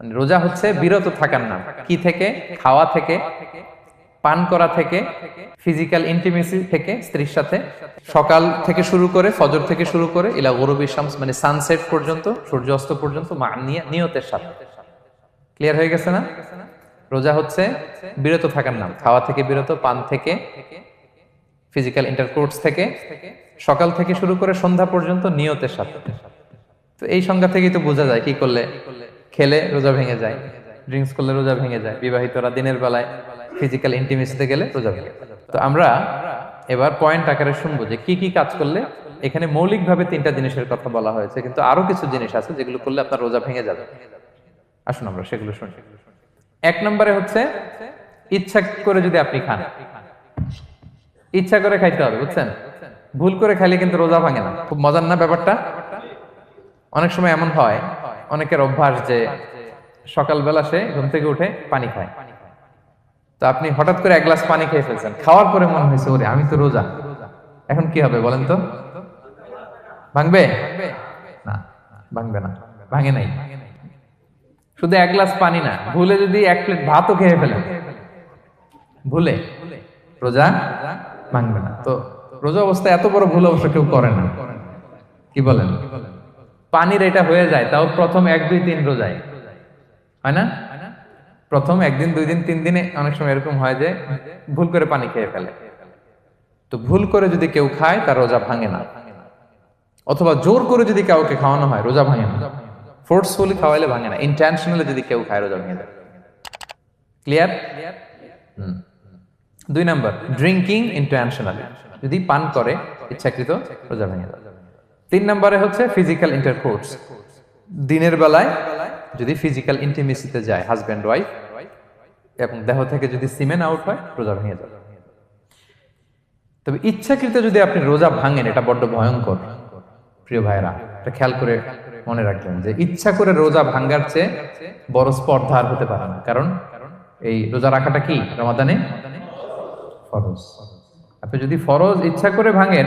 মানে রোজা হচ্ছে বিরত থাকার নাম। কি থেকে? খাওয়া থেকে, পান করা থেকে ফিজিক্যাল ইন্টিমেসি থেকে, স্ত্রীর সাথে। সকাল থেকে শুরু করে, ফজর থেকে শুরু করে, ইলা গরবি শামস মানে সানসেট পর্যন্ত, সূর্যাস্ত পর্যন্ত নিয়তের সাথে। ক্লিয়ার হয়ে গেছে না? রোজা হচ্ছে বিরত থাকার নাম। খাওয়া থেকে বিরত, পান থেকে ফিজিক্যাল ইন্টারকোর্স থেকে, সকাল থেকে শুরু করে সন্ধ্যা পর্যন্ত নিয়তের সাথে। তো এই সংজ্ঞা থেকেই তো বোঝা যায় কি করলে? খেলে রোজা ভেঙে যায় ড্রিঙ্কস করলে রোজা ভেঙে যায়, বিবাহিতরা দিনের বেলায় ফিজিক্যাল ইন্টিমেসিতে গেলে রোজা ভেঙে তো আমরা এবার পয়েন্ট আকারে শুনব যে কি কি কাজ করলে এখানে মৌলিকভাবে তিনটা জিনিসের কথা বলা হয়েছে, কিন্তু আরও কিছু জিনিস আছে যেগুলো করলে আপনার রোজা ভেঙে যাবে। আসুন আমরা সেগুলো শুনি। এক নম্বরে হচ্ছে ইচ্ছা করে যদি আপনি খান, ইচ্ছা করে খাইতে হবে, বুঝছেন? ভুল করে খাইলে কিন্তু রোজা ভাঙে না। খুব মজার না ব্যাপারটা? অনেক সময় এমন হয় অনেকের অভ্যাস যে সকালবেলা সে ঘুম থেকে উঠে পানি খায়। তো আপনি হঠাৎ করে এক গ্লাস পানি খেয়ে ফেলছেন। খাওয়ার পরে মনে হয়েছে, ওরে, আমি তো রোজা। এখন কি হবে বলেন তো? ভাঙবে? না ভাঙবে না। ভাঙে নাই। শুধু এক গ্লাস পানি না, ভুলে যদি এক প্লেট ভাতও খেয়ে ফেলেন। ভুলে? রোজা ভাঙবে না। তো রোজা অবস্থায় এত বড় ভুল অবশ্য কেউ করে না। কি বলেন? পানির এটা হয়ে যায়, তাও প্রথম এক, দুই, তিন রোজায়। হয় না? প্রথম একদিন দুই দিন, তিন দিনে অনেক সময় এরকম হয় যে ভুল করে পানি খেয়ে ফেলে। তো ভুল করে যদি কেউ খায়, তার রোজা ভাঙে না। অথবা জোর করে যদি কাউকে খাওয়ানো হয়, রোজা ভাঙে না। ফোর্সফুলি খাওয়াইলে ভাঙে না। ইন্টেনশনালি যদি কেউ খায়, রোজা ভেঙে যায় ক্লিয়ার দুই নাম্বার ড্রিঙ্কিং ইন্টেনশনালি যদি পান করে, ইচ্ছাকৃত রোজা ভেঙে যায় তিন নম্বরে হচ্ছে ফিজিক্যাল ইন্টারকোর্স দিনের বেলায় যদি ফিজিক্যাল ইন্টিমেসিতে যায় হাজব্যান্ড ওয়াইফ এবং দেহ থেকে যদি সিমেন আউট হয়, রোজা ভেঙে যাবে। তবে ইচ্ছাকৃত যদি আপনি রোজা ভাঙেন, এটা বড্ড ভয়ঙ্কর। প্রিয় ভাইরা এটা খেয়াল করে মনে রাখবেন যে ইচ্ছা করে রোজা ভাঙ্গার চেয়ে বড় স্পর্ধা আর হতে পারে না। কারণ এই রোজা রাখাটা কি? রমাদানে ফরজ। আপনি যদি ফরজ ইচ্ছা করে ভাঙেন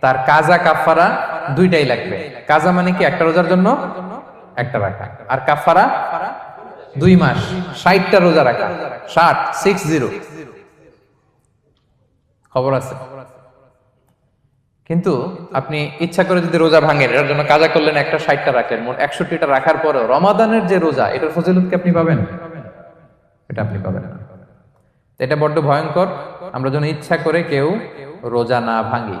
তার কাজা কাফারা দুইটাই লাগবে। কাজা মানে কি? একটা রোজার জন্য, একটা রাখা। আর কাফারা দুই মাস, ষাটটা রোজা রাখা। ষাট সিক্স জিরো খবর আছে? কিন্তু আপনি ইচ্ছা করে যদি রোজা ভাঙেন, এটার জন্য কাজা করলেন একটা, ষাটটা রাখলেন। মোট একষট্টিটা রাখার পরেও রমাদানের যে রোজা, এটার ফজিলত কি আপনি পাবেন? এটা আপনি পাবেন এটা বড্ড ভয়ঙ্কর। আমরা যেন ইচ্ছা করে কেউ রোজা না ভাঙি।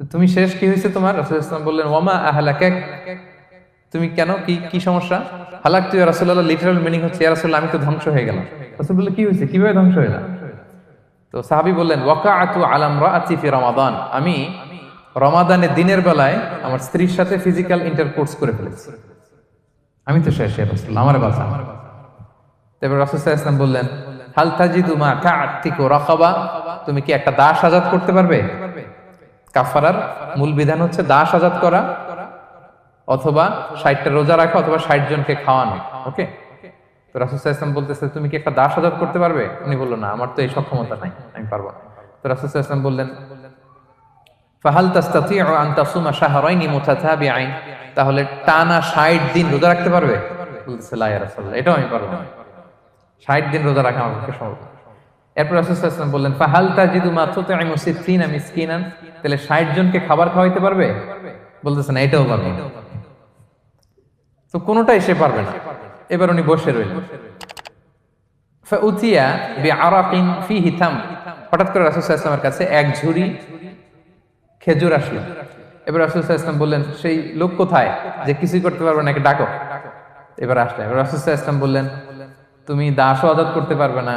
তুমি শেষ কি হয়েছে তোমার? রাসূল ইসলাম বললেন, ওয়ামা আহলাকাক। তুমি কেন? কি কি সমস্যা? হালাক তুই রাসূলুল্লাহ লিটারাল মিনিং হচ্ছে রাসূলুল্লাহ, আমি তো ধ্বংস হয়ে গেলাম। রাসূল বললেন কি হয়েছে? কীভাবে ধ্বংস হয়ে গেলাম? তো সাহাবি বললেন, ওয়াকাআতু আলা ইমরাআতি ফি রমাদান। আমি রমাদানের দিনের বেলায় আমার স্ত্রীর সাথে ফিজিক্যাল ইন্টারকোর্স করে ফেলেছি। আমি তো শেষ, ইয়া রাসূলুল্লাহ, আমার বাঁচা তারপর রাসূল সাল্লাল্লাহু আলাইহি ওয়াসাল্লাম বললেন, হাল তাজিদু মা কাআতিকু রাকাবা? তুমি কি একটা দাস আজাদ করতে পারবে? কাফারার মূল বিধান হচ্ছে দাস আজাদ করা অথবা ষাটটা রোজা রাখা অথবা ষাট জনকে খাওয়ানো, ওকে? তো রাসুল ইসলাম বলতেছে, তুমি কি একটা দাস আজাদ করতে পারবে? উনি বলল, না, আমার তো এই সক্ষমতা নাই, আমি পারব না। তো রাসুল ইসলাম বললেন, ফাহাল তাস্তাতিউ আন তাসুমা শাহরাইনি মুতাতাবিআইন? তাহলে টানা 60 দিন রোজা রাখতে পারবে? বলতেছে, লা ইয়া এটাও আমি পারব না। 60 দিন রোজা রাখা আমার পক্ষে সম্ভব। এরপর ওয়াসাল্লাম বললেন, ফাহাল তাজিদু মা তুতঈমু সিত্তিনা মিসকিনান? তাহলে 60 জনকে খাবার খাওয়াইতে পারবে? এটাও তো কোনোটাই সে পারবে না। এবার উনি বসে রইলেন। ফাউতিয়া বিআরাকিন ফিহি থাম হঠাৎ করে কাছে এক ঝুড়ি খেজুর আসলো। এবার রাসুল ইসলাম বললেন, সেই লোক কোথায় যে কিছুই করতে পারবে না ডাকো? এবার আসলে এবার রাসুল বললেন, তুমি দাসও আজাদ করতে পারবে না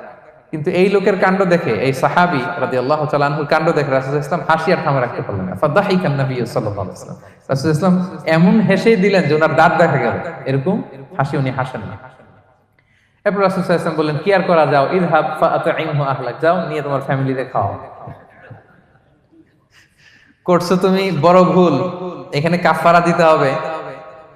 কিন্তু এই লোকের কাণ্ড দেখে, এই সাহাবি তাআলা আনহুর কাণ্ড দেখে রাসূল ইসলাম হাসি আর থামে রাখতে পারলেন না। রাসূল ইসলাম এমন হেসেই দিলেন যে ওনার দাঁত দেখা গেল। এরকম হাসি উনি হাসেন না। এরপর বললেন, কি আর করা যাও? ফাআতঈমহু আহলাক। যাও, নিয়ে তোমার ফ্যামিলিতে খাও। করছ তুমি? বড় ভুল। এখানে কাফারা দিতে হবে।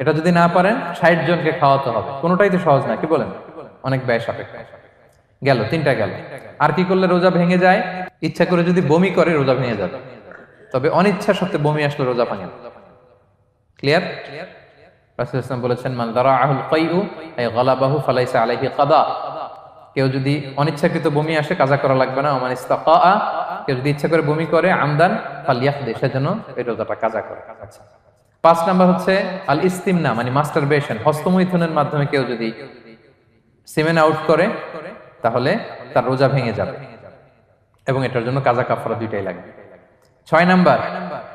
এটা যদি না পারেন, ষাট জনকে খাওয়াতে হবে। কোনোটাই তো সহজ না, কি বলেন? অনেক ব্যয় সাপেক্ষ। গেল, তিনটা গেল। আর কি করলে রোজা ভেঙে যায়? ইচ্ছা করে যদি বমি করে, রোজা ভেঙে যাবে। তবে অনিচ্ছা সত্ত্বে বমি আসলে রোজা ভাঙে ক্লিয়ার রাসূল বলেছেন দারাআহুল কাইউ আই গালাবাহু, ফালাইসা আলাইহি কাদা। কেউ যদি অনিচ্ছাকৃত বমি আসে, কাজা করা লাগবে না। ওমান ইস্তাকা কেউ যদি ইচ্ছা করে বমি করে, আমদান, ফালিয়াখদি সেজন্য এই রোজাটা কাজা করে। আচ্ছা। পাঁচ নাম্বার হচ্ছে আল ইস্তিমনা মানে মাস্টারবেশন, হস্তমৈথুনের মাধ্যমে কেউ যদি সিমেন আউট করে, তাহলে তার রোজা ভেঙে যাবে। এবং এটার জন্য কাজা কাফারা দুইটাই লাগবে ছয় নাম্বার,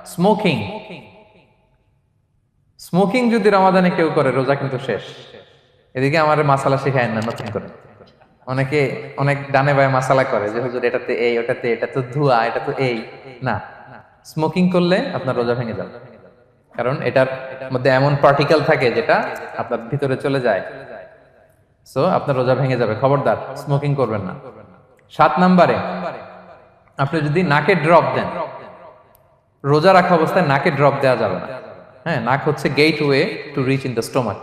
স্মোকিং। স্মোকিং যদি রমাদানে কেউ করে, রোজা কিন্তু শেষ। এদিকে আমার মাসালা শেখায় না, নতুন করে। অনেকে অনেক ডানে বায়ে মাসালা করে যে, হুজুর এটাতে এই, ওটাতে, এটা তো ধোঁয়া, এটা তো এই। না। স্মোকিং করলে আপনার রোজা ভেঙে যাবে। কারণ এটার মধ্যে এমন পার্টিকেল থাকে যেটা আপনার ভিতরে চলে যায়। সো আপনার রোজা ভেঙে যাবে। খবরদার স্মোকিং করবেন না। সাত নাম্বারে, আপনি যদি নাকে ড্রপ দেন, রোজা রাখা অবস্থায় নাকে ড্রপ দেওয়া যাবে না। হ্যাঁ নাক হচ্ছে gateway to reach in the stomach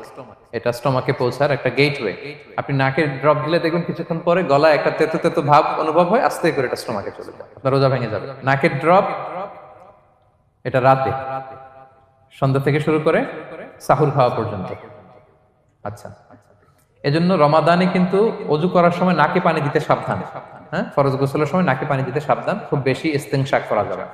এটা স্টোমাকে পৌঁছার একটা গেট ওয়ে আপনি নাকে ড্রপ দিলে দেখবেন কিছুক্ষণ পরে গলায় একটা তেতো তেতো ভাব অনুভব হয়, আস্তে করে এটা স্টোমাকে চলে যায়। আপনার রোজা ভেঙে যাবে। নাকের ড্রপ এটা রাতে। সন্ধ্যা থেকে শুরু করে সাহুর খাওয়া পর্যন্ত। আচ্ছা। এজন্য রমাদানে কিন্তু অজু করার সময় নাকে পানি দিতে সাবধান। হ্যাঁ? ফরজ গোসলের সময় নাকে পানি দিতে সাবধান। খুব বেশি ইস্তেংশাক করা যাবে।